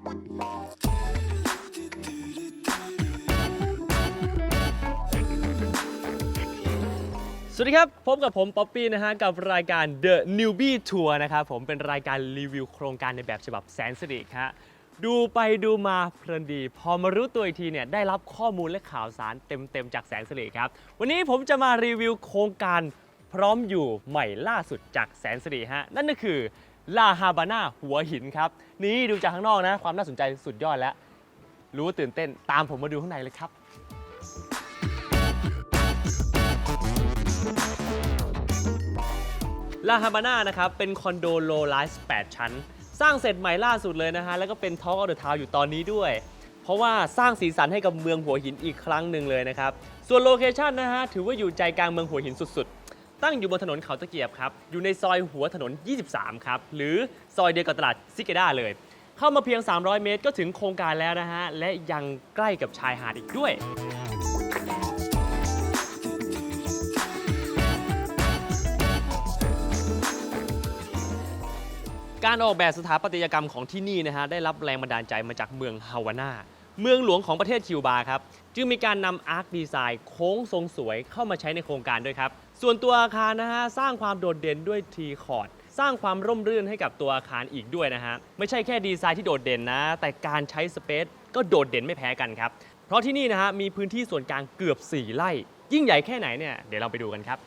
สวัสดีครับ พบกับผมป๊อปปี้นะฮะ กับรายการ The Newbie Tour นะครับ ผมเป็นรายการรีวิวโครงการในแบบฉบับแสนสิริฮะดูไปดูมาเพลินดี พอมารู้ตัวอีกทีเนี่ยได้รับข้อมูลและข่าวสารเต็มๆ จากแสนสิริครับ วันนี้ผมจะมารีวิวโครงการพร้อมอยู่ใหม่ล่าสุดจากแสนสิริฮะนั่นก็คือ ลาฮาบาน่าหัวหินครับ นี่ดูจากข้างนอกนะ ความน่าสนใจสุดยอดแล้ว รู้ว่าตื่นเต้นตามผมมาดูข้างในเลยครับ ลาฮาบาน่านะครับ เป็นคอนโดโลไลฟ์8ชั้น สร้างเสร็จใหม่ล่าสุดเลยนะฮะ แล้วก็เป็นท็อกออเดอร์ทาวอยู่ตอนนี้ด้วย เพราะว่าสร้างสีสันให้กับเมืองหัวหินอีกครั้งหนึ่งเลยนะครับ ส่วนโลเคชันนะฮะถือว่าอยู่ใจกลางเมืองหัวหินสุดๆ ตั้งอยู่บนถนนเขาตะเกียบครับ อยู่ในซอยหัวถนน 23 ครับ หรือซอยเดียวกับตลาดซิเกด้าเลย เข้ามาเพียง 300 เมตรก็ถึงโครงการแล้วนะฮะ และยังใกล้กับชายหาดอีกด้วย การออกแบบสถาปัตยกรรมของที่นี่นะฮะ ได้รับแรงบันดาลใจมาจากเมืองฮาวาน่าเมืองหลวงของประเทศคิวบาครับ จึงมีการนำอาร์คดีไซน์โค้งทรงสวยเข้ามาใช้ในโครงการด้วยครับ ส่วนตัวอาคารนะฮะสร้างความโดดเด่นด้วยทีคอร์ดสร้างความร่มรื่นให้กับตัวอาคารอีกด้วยนะฮะไม่ใช่แค่ดีไซน์ที่โดดเด่นนะ แต่การใช้สเปซก็โดดเด่นไม่แพ้กันครับเพราะที่นี่นะฮะมีพื้นที่ส่วนกลางเกือบ 4ไร่ยิ่งใหญ่แค่ไหนเนี่ยเดี๋ยวเราไปดูกันครับ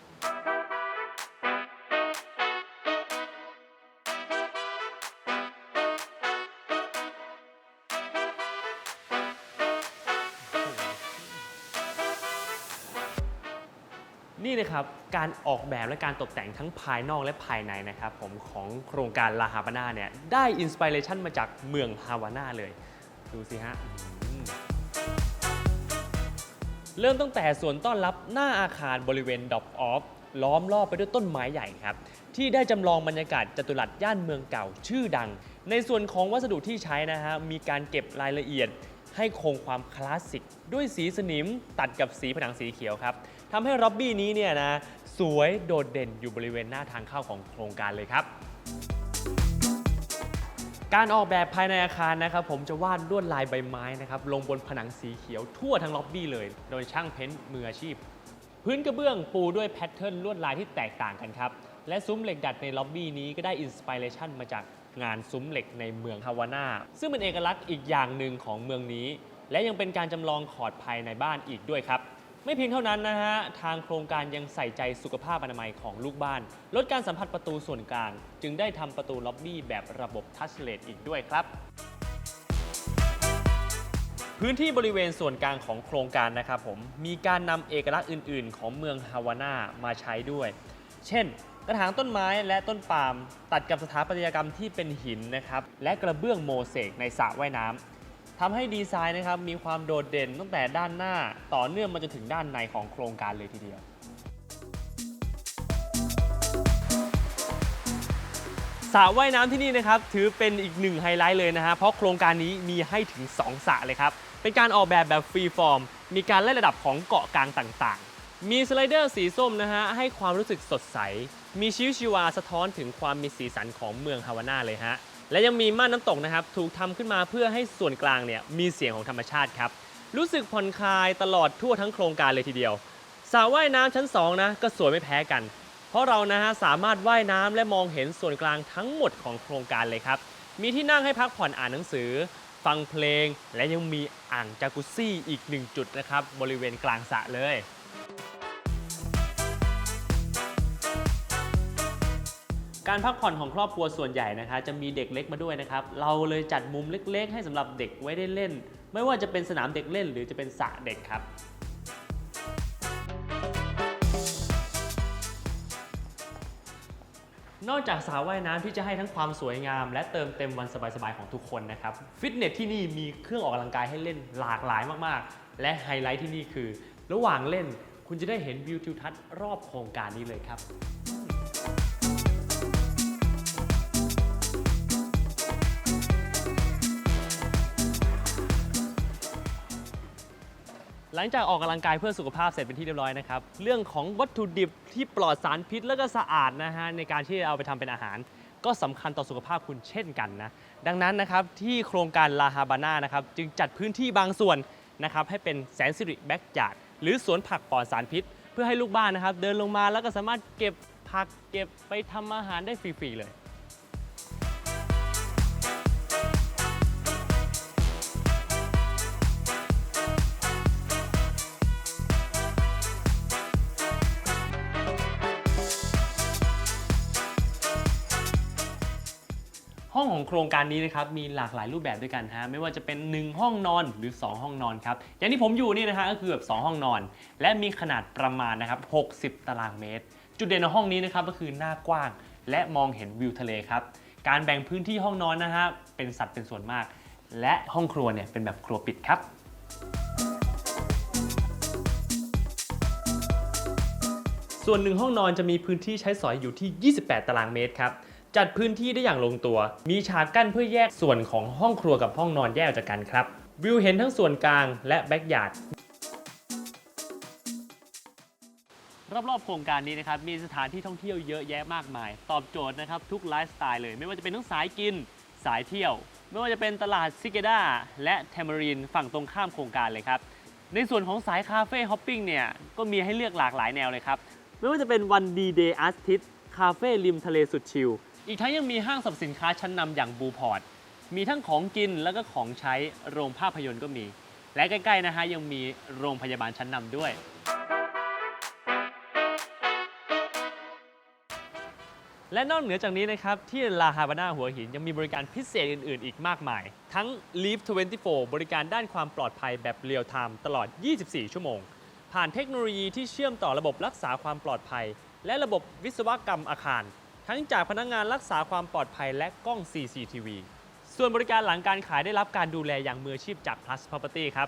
นี่นะครับการออกแบบและการตกแต่งทั้งภายนอกและภายในนะครับผมของโครงการลาฮาบาน่าเนี่ยได้อินสปิเรชันมาจากเมืองฮาวาน่าเลย ดูสิฮะเริ่มตั้งแต่ส่วนต้อนรับหน้าอาคารบริเวณดอปออฟล้อมรอบไปด้วยต้นไม้ใหญ่ครับ ที่ได้จำลองบรรยากาศจัตุรัสย่านเมืองเก่าชื่อดัง ในส่วนของวัสดุที่ใช้นะฮะมีการเก็บรายละเอียดให้คงความคลาสสิก ด้วยสีสนิมตัดกับสีผนังสีเขียวครับ ทำให้ร็อบบี้นี้เนี่ยนะสวยโดดเด่นอยู่บริเวณหน้าทางเข้าของโครงการเลยครับ การออกแบบภายในอาคารนะครับ ผมจะวาดลวดลายใบไม้นะครับลงบนผนังสีเขียวทั่วทั้งล็อบบี้เลย โดยช่างเพ้นท์มืออาชีพ พื้นกระเบื้องปูด้วยแพทเทิร์นลวดลายที่แตกต่างกันครับและซุ้มเหล็กดัดในล็อบบี้นี้ก็ได้อินสปิเรชันมาจากงานซุ้มเหล็กในเมืองฮาวาน่าซึ่งเป็นเอกลักษณ์อีกอย่างหนึ่งของเมืองนี้ และยังเป็นการจำลองขอดภายในบ้านอีกด้วยครับ ไม่เพียงเท่านั้นนะฮะ ทางโครงการยังใส่ใจสุขภาพอนามัยของลูกบ้าน ลดการสัมผัสประตูส่วนกลาง จึงได้ทำประตูล็อบบี้แบบระบบทัชเลตอีกด้วยครับ พื้นที่บริเวณส่วนกลางของโครงการนะครับผม มีการนำเอกลักษณ์อื่น ๆ ของเมืองฮาวาน่ามาใช้ด้วย เช่น กระถางต้นไม้และต้นปาล์มตัดกับสถาปัตยกรรมที่เป็นหินนะครับ และกระเบื้องโมเสกในสระว่ายน้ำ ทำให้ดีไซน์นะครับมีความโดดเด่นตั้งแต่ด้านหน้าต่อเนื่องมาจนถึงด้านในของโครงการเลยทีเดียว สระว่ายน้ำที่นี่นะครับถือเป็นอีกหนึ่งไฮไลท์เลยนะฮะเพราะโครงการนี้มีให้ถึง 2สระเลยครับเป็นการออกแบบแบบฟรีฟอร์ม มีการไล่ระดับของเกาะกลางต่างๆ มีสไลเดอร์สีส้มนะฮะให้ความรู้สึกสดใส มีชีวิตชีวาสะท้อนถึงความมีสีสันของเมืองฮาวาน่าเลยฮะ และยังมีม่านน้ำตกนะครับ ถูกทำขึ้นมาเพื่อให้ส่วนกลางเนี่ยมีเสียงของธรรมชาติครับ รู้สึกผ่อนคลายตลอดทั่วทั้งโครงการเลยทีเดียวสระว่ายน้ำชั้น2นะก็สวยไม่แพ้กัน เพราะเรานะฮะสามารถว่ายน้ำและมองเห็นส่วนกลางทั้งหมดของโครงการเลยครับ มีที่นั่งให้พักผ่อนอ่านหนังสือ ฟังเพลง และยังมีอ่างจากุซซี่อีกหนึ่งจุดนะครับบริเวณกลางสระเลย การพักผ่อนของครอบครัวส่วนใหญ่นะคะ จะมีเด็กเล็กมาด้วยนะครับ เราเลยจัดมุมเล็กๆ ให้สำหรับเด็กไว้ได้เล่น ไม่ว่าจะเป็นสนามเด็กเล่น หรือจะเป็นสระเด็กครับ นอกจากสระว่ายน้ำที่จะให้ทั้งความสวยงาม และเติมเต็มวันสบายๆของทุกคนนะครับ ฟิตเนสที่นี่มีเครื่องออกกำลังกายให้เล่นหลากหลายมากๆ และไฮไลท์ที่นี่คือ ระหว่างเล่นคุณจะได้เห็นวิวทิวทัศน์รอบโครงการนี้เลยครับ หลังจากออกกำลังกายเพื่อสุขภาพเสร็จเป็นที่เรียบร้อยนะครับ เรื่องของวัตถุดิบที่ปลอดสารพิษแล้วก็สะอาดนะฮะในการที่เอาไปทำเป็นอาหาร ก็สำคัญต่อสุขภาพคุณเช่นกันนะ ดังนั้นนะครับที่โครงการลาฮาบาน่านะครับจึงจัดพื้นที่บางส่วนนะครับให้เป็นแสนสิริแบ็กยาร์ดหรือสวนผักปลอดสารพิษ เพื่อให้ลูกบ้านนะครับเดินลงมาแล้วก็สามารถเก็บผักเก็บไปทำอาหารได้ฟรีๆเลย ห้องของโครงการนี้นะครับมีหลากหลายรูปแบบด้วยกันฮะไม่ว่าจะเป็น 1 ห้องนอนหรือ 2 ห้องนอนครับอย่างที่ผมอยู่นี่นะฮะก็คือแบบ2ห้องนอน และมีขนาดประมาณนะครับ60 ตารางเมตร จุดเด่นของห้องนี้นะครับก็คือหน้ากว้าง และมองเห็นวิวทะเลครับการแบ่งพื้นที่ห้องนอนนะฮะเป็นสัดเป็นส่วนมาก และห้องครัวเนี่ยเป็นแบบครัวปิดครับส่วนหนึ่งห้องนอนจะมีพื้นที่ใช้สอยอยู่ที่ 28 ตารางเมตรครับ จัดพื้นที่ได้อย่างลงตัว มีฉากกั้นเพื่อแยกส่วนของห้องครัวกับห้องนอนแยกออกจากกันครับ วิวเห็นทั้งส่วนกลางและแบ็กยาร์ดรอบๆโครงการนี้นะครับมีสถานที่ท่องเที่ยวเยอะแยะมากมาย ตอบโจทย์นะครับทุกไลฟ์สไตล์เลย ไม่ว่าจะเป็นทั้งสายกินสายเที่ยว ไม่ว่าจะเป็นตลาดซิเกดาและเทม a รินฝั่งตรงข้ามโครงการเลยครับ ในส่วนของสายคาเฟ่ฮอปปิ้งเนี่ยก็มีให้เลือกหลากหลายแนวเลยครับ ไม่ว่าจะเป็นวันดีเดย์อาร์ติสคาเฟ่ริมทะเลสุดชิล อีกทั้งยังมีห้างสรรพสินค้าชั้นนำอย่างบูพอร์ต มีทั้งของกินแล้วก็ของใช้โรงภาพยนตร์ก็มี และใกล้ๆนะฮะยังมีโรงพยาบาลชั้นนำด้วย และนอกเหนือจากนี้นะครับ ที่ลาฮาบานาหัวหินยังมีบริการพิเศษอื่นๆ อีกมากมาย ทั้ง l e a v 24 บริการด้านความปลอดภัยแบบเรียลไทม์ตลอด 24 ชั่วโมง ผ่านเทคโนโลยีที่เชื่อมต่อระบบรักษาความปลอดภัย และระบบวิศวกรรมอาคาร ทั้งจากพนักงานรักษาความปลอดภัยและกล้อง CCTV ส่วนบริการหลังการขายได้รับการดูแลอย่างมืออาชีพจาก Plus Property ครับ